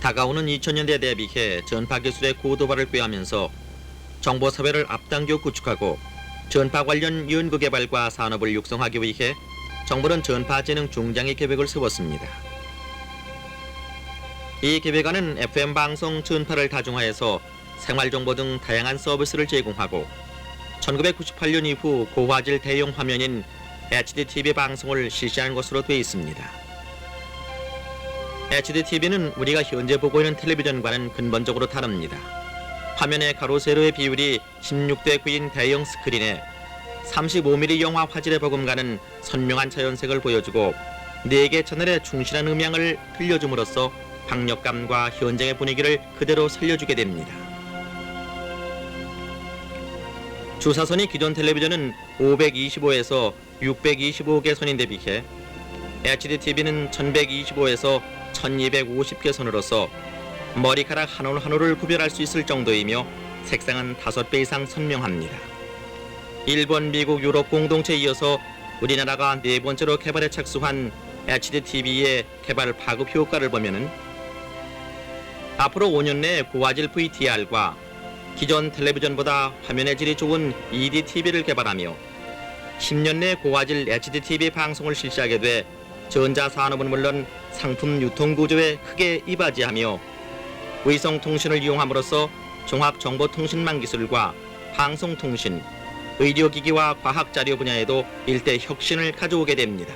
다가오는 2000년대에 대비해 전파 기술의 고도화를 꾀하면서 정보 사회를 앞당겨 구축하고 전파 관련 연구 개발과 산업을 육성하기 위해 정부는 전파 재능 중장기 계획을 세웠습니다. 이 계획안은 FM 방송 전파를 다중화해서 생활 정보 등 다양한 서비스를 제공하고 1998년 이후 고화질 대형 화면인 HDTV 방송을 실시한 것으로 되어 있습니다. HDTV는 우리가 현재 보고 있는 텔레비전과는 근본적으로 다릅니다. 화면의 가로 세로의 비율이 16대 9인 대형 스크린에 35mm 영화 화질에 버금가는 선명한 자연색을 보여주고 4개 채널의 충실한 음향을 들려줌으로써 박력감과 현장의 분위기를 그대로 살려주게 됩니다. 주사선이 기존 텔레비전은 525에서 625개 선인 대비해 HDTV는 1125에서 1250개 선으로서 머리카락 한 올 한 올을 구별할 수 있을 정도이며 색상은 5배 이상 선명합니다. 일본, 미국, 유럽 공동체에 이어서 우리나라가 네 번째로 개발에 착수한 HDTV의 개발 파급 효과를 보면은 앞으로 5년 내에 고화질 VTR과 기존 텔레비전보다 화면의 질이 좋은 EDTV를 개발하며 10년 내 고화질 HDTV 방송을 실시하게 돼 전자산업은 물론 상품 유통 구조에 크게 이바지하며 위성통신을 이용함으로써 종합정보통신망 기술과 방송통신, 의료기기와 과학자료 분야에도 일대 혁신을 가져오게 됩니다.